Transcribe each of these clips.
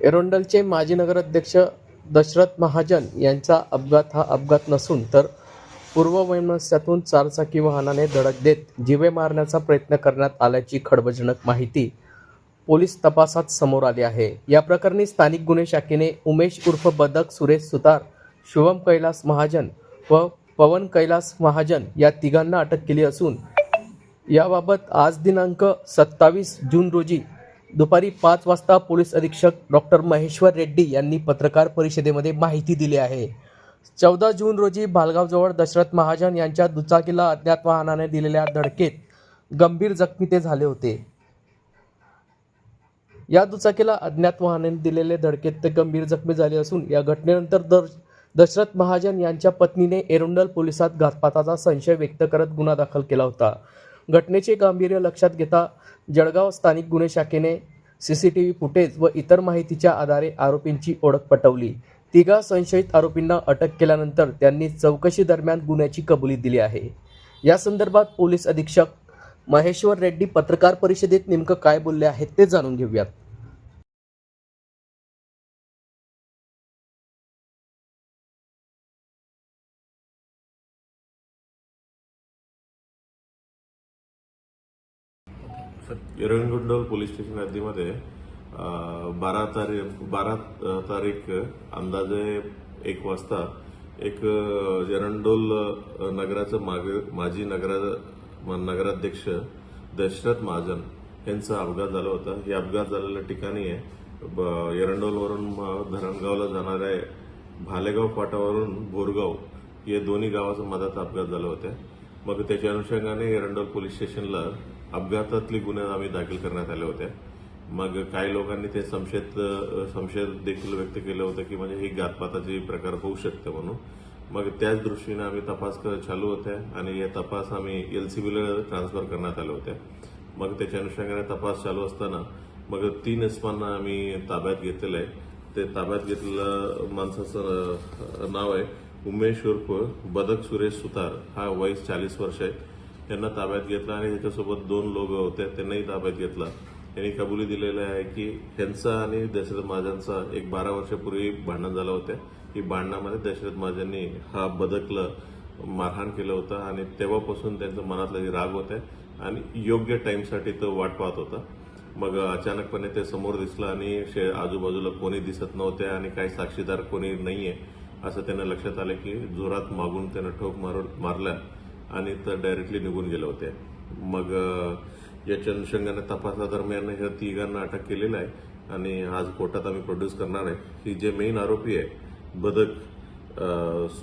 एरोंडलचे माजी नगराध्यक्ष दशरथ महाजन यांचा अपघात हा अपघात नसून तर पूर्ववैमनस्यातून चारचाकी वाहनाने धडक देत जिवे मारण्याचा प्रयत्न करण्यात आल्याची खडबजनक माहिती पोलीस तपासात समोर आली आहे. या प्रकरणी स्थानिक गुन्हे शाखेने उमेश उर्फ बदक सुरेश सुतार शुभम कैलास महाजन व पवन कैलास महाजन या तिघांना अटक केली असून याबाबत आज दिनांक सत्तावीस जून रोजी दुपारी पाच वाजता पोलीस अधीक्षक डॉक्टर महेश्वर रेड्डी यांनी पत्रकार परिषदेमध्ये माहिती दिली आहे. चौदा जून रोजी भालगावजवळ दशरथ महाजन यांच्या दुचाकीला अज्ञात वाहनाने दिलेल्या धडकेत गंभीर जखमी ते झाले होते. या दुचाकीला अज्ञात वाहनाने दिलेले धडकेत ते गंभीर जखमी झाले असून या घटनेनंतर दर दशरथ महाजन यांच्या पत्नीने एरुंडल पोलिसात घातपाताचा संशय व्यक्त करत गुन्हा दाखल केला होता. घटनेचे गांभीर्य लक्षात घेता जळगाव स्थानिक गुन्हे शाखेने C C T V footage व इतर माहितीच्या आधारे आरोपींची ओळख पटवली. तिघा संशयित आरोपींना अटक केल्यानंतर त्यांनी चौकशी दरम्यान गुन्ह्याची कबुली दिली आहे. या संदर्भात पोलीस अधीक्षक महेश्वर रेड्डी पत्रकार परिषदेत नेमकं काय बोलले आहेत ते जाणून घेऊयात. एरंगुंडल पोलीस स्टेशन हद्दीमध्ये बारा तारीख बारा तारीख अंदाजे एक वाजता एक एरंडोल नगराचं माग माजी नगरा नगराध्यक्ष दशरथ महाजन यांचा अपघात झाला होता. हे अपघात झालेल्या ठिकाणी आहे ब- एरंडोलवरून म- धरणगावला जाणाऱ्या भालेगाव फाटावरून बोरगाव या दोन्ही गावाचा मधात अपघात झाला होता. मग त्याच्या अनुषंगाने एरंडोल पोलीस स्टेशनला अपघातातले गुन्हे आम्ही दाखल करण्यात आले होते मग काही लोकांनी ते संशयित संशय देखील व्यक्त केलं होतं की म्हणजे ही घातपाताचे प्रकार होऊ शकते म्हणून. मग त्याच दृष्टीने आम्ही तपास चालू होत्या आणि हे तपास आम्ही एलसीबीला ट्रान्सफर करण्यात आले होते मग त्याच्या अनुषंगाने तपास चालू असताना मग तीन इसमांना आम्ही ताब्यात घेतलेलं आहे. ते ताब्यात घेतलेलं माणसाचं नाव आहे उमेश उर्फ बदक सुरेश सुतार हा वयस चाळीस वर्ष आहे. त्यांना ताब्यात घेतला आणि त्याच्यासोबत दोन लोक होते. त्यांनाही ताब्यात घेतला. त्यांनी कबुली दिलेलं आहे की ह्यांचा आणि दशरथ महाजांचा एक बारा वर्षापूर्वी भांडण झालं होतं. की भांडणामध्ये दशरथ महाजांनी हा बदकला मारहाण केलं होतं आणि तेव्हापासून त्यांचं मनातला जे राग होता आणि योग्य टाईमसाठी तो वाट पाहत होता. मग अचानकपणे ते समोर दिसलं आणि शे- आजूबाजूला कोणी दिसत नव्हते आणि काही साक्षीदार कोणी नाही आहे असं त्यांना लक्षात आलं की जोरात मागून त्यानं ठोक मारून मारला आणि तर डायरेक्टली निघून गेले होते. मग याच्या अनुषंगाने तपासादरम्यान ह्या तिघांना अटक केलेलं आहे आणि आज कोर्टात आम्ही प्रोड्यूस करणार आहे. की जे मेन आरोपी आहे बदक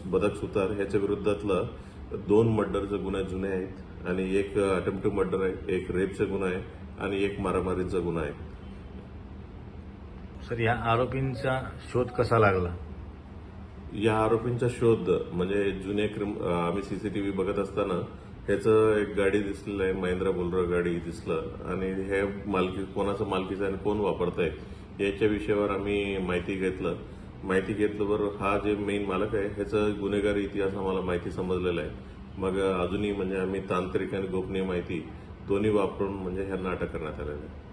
बदक सुतार ह्याच्या विरुद्धातलं दोन मर्डरचे गुन्हे जुने आहेत आणि एक अटेम्प्ट टू मर्डर आहे एक रेपचा गुन्हा आहे आणि एक मारामारीचा गुन्हा आहे. सर या आरोपींचा शोध कसा लागला? या आरोपींचा शोध म्हणजे जुने क्रिम आम्ही सीसीटीव्ही बघत असताना ह्याचं एक गाडी दिसलेलं आहे महिंद्रा बोलरो गाडी दिसलं. आणि हे मालकी कोणाचं मालकीचं आहे आणि कोण वापरतंय याच्या विषयावर आम्ही माहिती घेतलं. माहिती घेतल्यावर हा जे मेन मालक आहे ह्याचा गुन्हेगारी इतिहास आम्हाला माहिती समजलेला आहे. मग अजूनही म्हणजे आम्ही तांत्रिक आणि गोपनीय माहिती दोन्ही वापरून म्हणजे ह्यांना अटक करण्यात आलेलं आहे.